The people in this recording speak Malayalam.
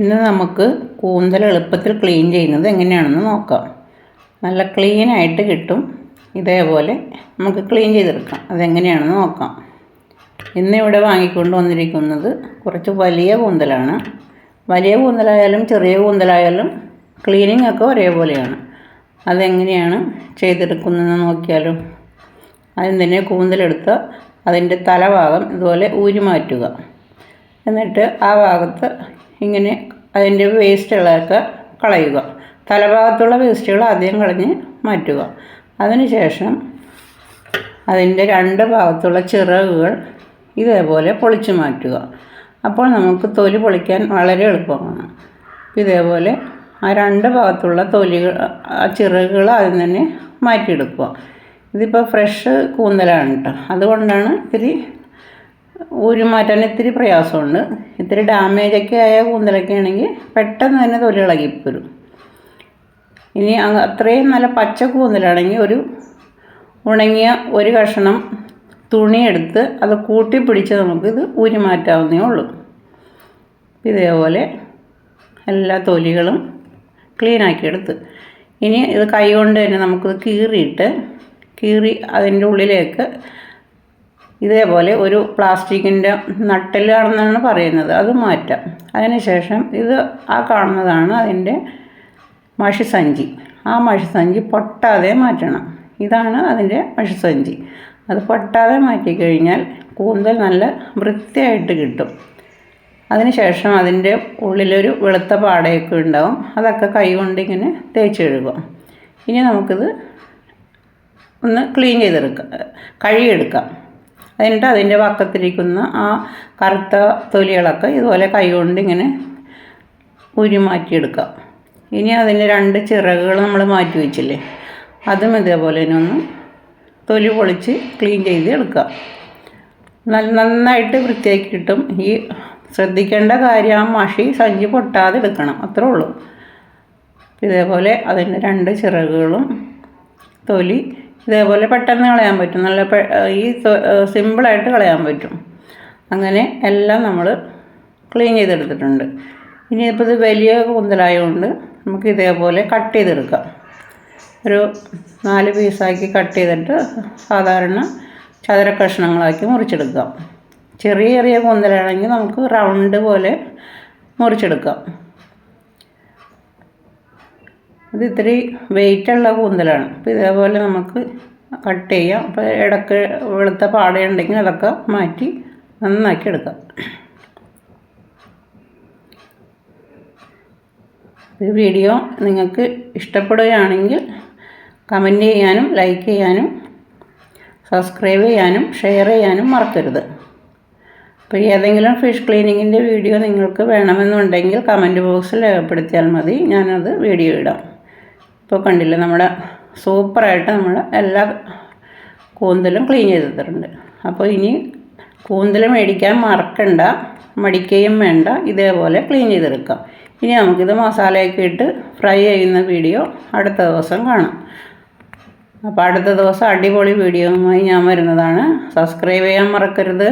ഇന്ന് നമുക്ക് കൂന്തൽ എളുപ്പത്തിൽ ക്ലീൻ ചെയ്യുന്നത് എങ്ങനെയാണെന്ന് നോക്കാം. നല്ല ക്ലീൻ ആയിട്ട് കിട്ടും. ഇതേപോലെ നമുക്ക് ക്ലീൻ ചെയ്തെടുക്കാം. അതെങ്ങനെയാണെന്ന് നോക്കാം. ഇന്നിവിടെ വാങ്ങിക്കൊണ്ട് വന്നിരിക്കുന്നത് കുറച്ച് വലിയ കൂന്തലാണ്. വലിയ കൂന്തലായാലും ചെറിയ കൂന്തലായാലും ക്ലീനിങ് ഒക്കെ ഒരേപോലെയാണ്. അതെങ്ങനെയാണ് ചെയ്തെടുക്കുന്നതെന്ന് നോക്കിയാലും. തന്നെ കൂന്തലെടുത്ത് അതിന്റെ തലഭാഗം ഇതുപോലെ ഊരി മാറ്റുക. എന്നിട്ട് ആ ഭാഗത്ത് ഇങ്ങനെ അതിന്റെ വേസ്റ്റുകളൊക്കെ കളയുക. തലഭാഗത്തുള്ള വേസ്റ്റുകൾ ആദ്യം കളഞ്ഞ് മാറ്റുക. അതിനുശേഷം അതിന്റെ രണ്ട് ഭാഗത്തുള്ള ചിറകുകൾ ഇതേപോലെ പൊളിച്ചു മാറ്റുക. അപ്പോൾ നമുക്ക് തൊലി പൊളിക്കാൻ വളരെ എളുപ്പമാണ്. ഇതേപോലെ ആ രണ്ട് ഭാഗത്തുള്ള തൊലികൾ ആ ചിറകുകൾ ആദ്യം തന്നെ മാറ്റിയെടുക്കുക. ഇതിപ്പോൾ ഫ്രഷ് കൂന്തലാണ് കേട്ടോ. അതുകൊണ്ടാണ് ഇത്തിരി ഊരി മാറ്റാൻ ഇത്തിരി പ്രയാസമുണ്ട്. ഇത്തിരി ഡാമേജൊക്കെ ആയ കൂന്തലൊക്കെ ആണെങ്കിൽ പെട്ടെന്ന് തന്നെ തൊലി ഇളകിപ്പോരും ഇനി അത്രയും നല്ല പച്ച കൂന്തലാണെങ്കിൽ ഒരു ഉണങ്ങിയ ഒരു കഷണം തുണിയെടുത്ത് അത് കൂട്ടി പിടിച്ച് നമുക്കിത് ഊരി മാറ്റാവുന്നേ ഉള്ളൂ ഇതേപോലെ എല്ലാ തൊലികളും ക്ലീനാക്കിയെടുത്ത് ഇനി ഇത് കൈ കൊണ്ട് തന്നെ നമുക്കിത് കീറിയിട്ട് കീറി അതിന്റെ ഉള്ളിലേക്ക് ഇതേപോലെ ഒരു പ്ലാസ്റ്റിക്കിന്റെ നട്ടലാണെന്നാണ് പറയുന്നത്. അത് മാറ്റാം. അതിനുശേഷം ഇത് ആ കാണുന്നതാണ് അതിന്റെ മഷിസഞ്ചി. ആ മഷിസഞ്ചി പൊട്ടാതെ മാറ്റണം. ഇതാണ് അതിന്റെ മഷിസഞ്ചി. അത് പൊട്ടാതെ മാറ്റിക്കഴിഞ്ഞാൽ കൂന്തൽ നല്ല വൃത്തിയായിട്ട് കിട്ടും. അതിനുശേഷം അതിന്റെ ഉള്ളിലൊരു വെളുത്ത പാടയൊക്കെ ഉണ്ടാവും. അതൊക്കെ കൈ കൊണ്ട് ഇങ്ങനെ തേച്ച് കഴുകാം ഇനി നമുക്കിത് ഒന്ന് ക്ലീൻ ചെയ്തെടുക്കാം കഴുകിയെടുക്കാം. എന്നിട്ട് അതിന്റെ പക്കത്തിരിക്കുന്ന ആ കറുത്ത തൊലികളൊക്കെ ഇതുപോലെ കൈ കൊണ്ട് ഇങ്ങനെ ഉരി മാറ്റിയെടുക്കാം ഇനി അതിന്റെ രണ്ട് ചിറകുകൾ നമ്മൾ മാറ്റി വെച്ചില്ലേ അതും ഇതേപോലെ തന്നെ ഒന്ന് തൊലി പൊളിച്ച് ക്ലീൻ ചെയ്ത് എടുക്കുക. നന്നായിട്ട് വൃത്തിയാക്കി കിട്ടും. ഈ ശ്രദ്ധിക്കേണ്ട കാര്യം ആ മഷി സഞ്ചി പൊട്ടാതെ എടുക്കണം അത്രേ ഉള്ളൂ. ഇതേപോലെ അതിന്റെ രണ്ട് ചിറകുകളും തൊലി ഇതേപോലെ പെട്ടെന്ന് കളയാൻ പറ്റും. നല്ല ഈ സിമ്പിളായിട്ട് കളയാൻ പറ്റും. അങ്ങനെ എല്ലാം നമ്മൾ ക്ലീൻ ചെയ്തെടുത്തിട്ടുണ്ട്. ഇനിയിപ്പോൾ ഇത് വലിയ കൂന്തലായതുകൊണ്ട് നമുക്ക് ഇതേപോലെ കട്ട് ചെയ്തെടുക്കാം. ഒരു നാല് പീസാക്കി കട്ട് ചെയ്തിട്ട് സാധാരണ ചതുര കഷ്ണങ്ങളാക്കി മുറിച്ചെടുക്കാം. ചെറിയ ചെറിയ കൂന്തലാണെങ്കിൽ നമുക്ക് റൗണ്ട് പോലെ മുറിച്ചെടുക്കാം. ഇത് ഇത്തിരി വെയിറ്റുള്ള കൂന്തലാണ്. അപ്പോൾ ഇതേപോലെ നമുക്ക് കട്ട് ചെയ്യാം. അപ്പോൾ ഇടയ്ക്ക് വെളുത്ത പാടയുണ്ടെങ്കിൽ അതൊക്കെ മാറ്റി നന്നാക്കി എടുക്കാം. ഈ വീഡിയോ നിങ്ങൾക്ക് ഇഷ്ടപ്പെടുകയാണെങ്കിൽ കമന്റ് ചെയ്യാനും ലൈക്ക് ചെയ്യാനും സബ്സ്ക്രൈബ് ചെയ്യാനും ഷെയർ ചെയ്യാനും മറക്കരുത്. അപ്പോൾ ഏതെങ്കിലും ഫിഷ് ക്ലീനിങ്ങിന്റെ വീഡിയോ നിങ്ങൾക്ക് വേണമെന്നുണ്ടെങ്കിൽ കമന്റ് ബോക്സിൽ രേഖപ്പെടുത്തിയാൽ മതി. ഞാനത് വീഡിയോ ഇടാം. ഇപ്പോൾ കണ്ടില്ലേ നമ്മുടെ സൂപ്പറായിട്ട് നമ്മൾ എല്ലാ കൂന്തലും ക്ലീൻ ചെയ്തിട്ടുണ്ട് അപ്പോൾ ഇനി കൂന്തൽ മേടിക്കാൻ മറക്കണ്ട മടിക്കുകയും വേണ്ട ഇതേപോലെ ക്ലീൻ ചെയ്തെടുക്കാം. ഇനി നമുക്കിത് മസാലയൊക്കെ ഇട്ട് ഫ്രൈ ചെയ്യുന്ന വീഡിയോ അടുത്ത ദിവസം കാണാം. അപ്പോൾ അടുത്ത ദിവസം അടിപൊളി വീഡിയോയുമായി ഞാൻ വരുന്നതാണ്. സബ്സ്ക്രൈബ് ചെയ്യാൻ മറക്കരുത്.